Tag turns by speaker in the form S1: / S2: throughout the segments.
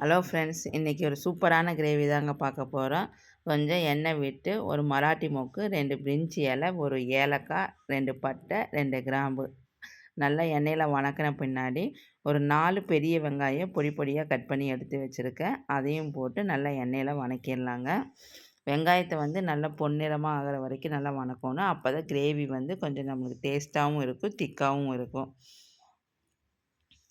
S1: Hello friends இன்றைக்கி ஒரு சூப்பரான கிரேவி தாங்க பார்க்க போகிறோம் கொஞ்சம் எண்ணெய் விட்டு ஒரு மராட்டி மொக்கு ரெண்டு பிரிஞ்சி இலை ஒரு ஏலக்காய் ரெண்டு பட்டை ரெண்டு கிராம்பு. நல்லா எண்ணெயில் வணக்கின பின்னாடி ஒரு நாலு பெரிய வெங்காயம் பொடி பொடியாக கட் பண்ணி எடுத்து வச்சுருக்கேன். அதையும் போட்டு நல்லா எண்ணெயில் வணக்கிடலாங்க. வெங்காயத்தை வந்து நல்லா பொன்னிறமாக ஆகிற வரைக்கும் நல்லா வணக்கணும். அப்போ தான் கிரேவி வந்து கொஞ்சம் நம்மளுக்கு டேஸ்ட்டாகவும் இருக்கும் திக்காகவும் இருக்கும்.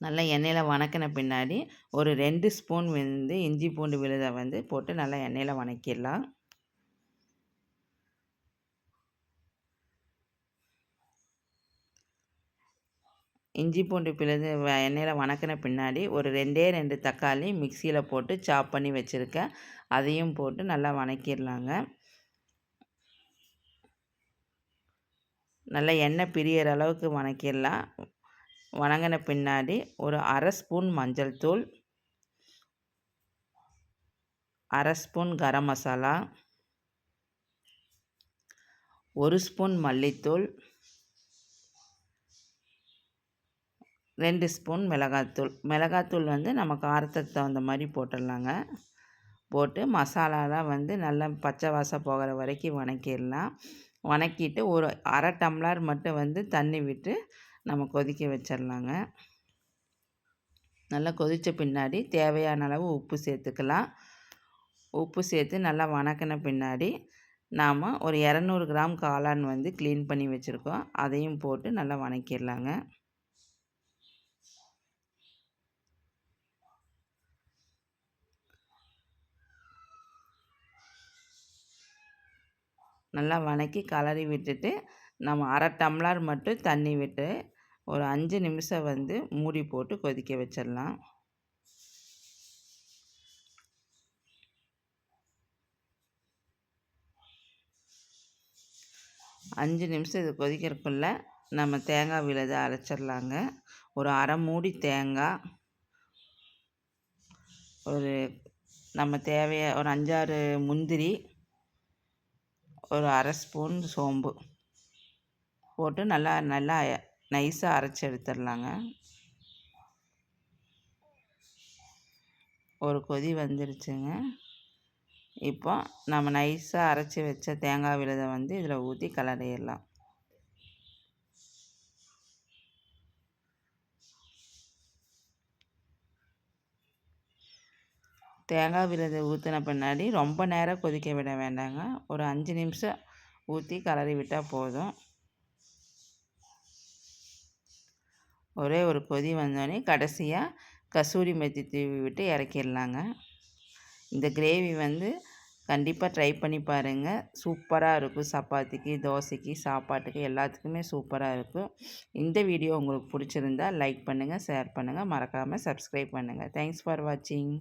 S1: நல்லா எண்ணெயில் வணக்கின பின்னாடி ஒரு ரெண்டு ஸ்பூன் வந்து இஞ்சி பூண்டு விழுதை வந்து போட்டு நல்லா எண்ணெயில் வணக்கிடலாம். இஞ்சி பூண்டு பிழுது எண்ணெயில் வணக்கின பின்னாடி ஒரு ரெண்டே ரெண்டு தக்காளி மிக்சியில் போட்டு சாப் பண்ணி வச்சுருக்கேன். அதையும் போட்டு நல்லா வணக்கிடலாங்க. நல்லா எண்ணெய் பிரியற அளவுக்கு வணக்கிடலாம். வணங்கின பின்னாடி ஒரு அரை ஸ்பூன் மஞ்சள் தூள் அரை ஸ்பூன் கரம் மசாலா ஒரு ஸ்பூன் மல்லித்தூள் ரெண்டு ஸ்பூன் மிளகாத்தூள். மிளகாத்தூள் வந்து நம்ம காரத்துக்கு தகுந்த மாதிரி போட்டுடலாங்க. போட்டு மசாலாலாம் வந்து நல்லா பச்சை வாசம் போகிற வரைக்கும் வணக்கிடலாம். வணக்கிட்டு ஒரு அரை டம்ளர் மட்டும் வந்து தண்ணி விட்டு நம்ம கொதிக்க வச்சிடலாங்க நல்லா கொதித்த பின்னாடி தேவையான அளவு உப்பு சேர்த்துக்கலாம். உப்பு சேர்த்து நல்லா வணக்கின பின்னாடி நாம் ஒரு இரநூறு கிராம் காளான் வந்து க்ளீன் பண்ணி வச்சுருக்கோம். அதையும் போட்டு நல்லா வணக்கிடலாங்க நல்லா வணக்கி கலரி விட்டுட்டு நம்ம அரை டம்ளர் மட்டும் தண்ணி விட்டு ஒரு அஞ்சு நிமிஷம் வந்து மூடி போட்டு கொதிக்க வச்சிடலாம். அஞ்சு நிமிஷம் இது கொதிக்கிறதுக்குள்ள நம்ம தேங்காய் விழுதை அரைச்சிடலாங்க. ஒரு அரை மூடி தேங்காய் ஒரு நம்ம தேவைய ஒரு அஞ்சாறு முந்திரி ஒரு அரை ஸ்பூன் சோம்பு போட்டு நல்லா நல்லா நைஸாக அரைச்சி எடுத்துடலாங்க. ஒரு கொதி வந்துருச்சுங்க. இப்போ நம்ம நைஸாக அரைச்சி வச்ச தேங்காய் விழுதை வந்து இதில் ஊற்றி கலரிடலாம். தேங்காய் விழுதை ஊற்றின பின்னாடி ரொம்ப நேரம் கொதிக்க விட வேண்டாங்க. ஒரு அஞ்சு நிமிஷம் ஊற்றி கலரி விட்டால் போதும். ஒரே ஒரு கொதி வந்தோடனே கடைசியாக கசூரி மெத்தி தூவி விட்டு இறக்கிடலாங்க இந்த கிரேவி வந்து கண்டிப்பாக ட்ரை பண்ணி பாருங்கள் சூப்பராக இருக்கும். சப்பாத்திக்கு தோசைக்கு சாப்பாட்டுக்கு எல்லாத்துக்குமே சூப்பராக இருக்கும். இந்த வீடியோ உங்களுக்கு பிடிச்சிருந்தா லைக் பண்ணுங்கள் ஷேர் பண்ணுங்கள் மறக்காமல் சப்ஸ்கிரைப் பண்ணுங்கள் தேங்க்ஸ் ஃபார் வாட்சிங்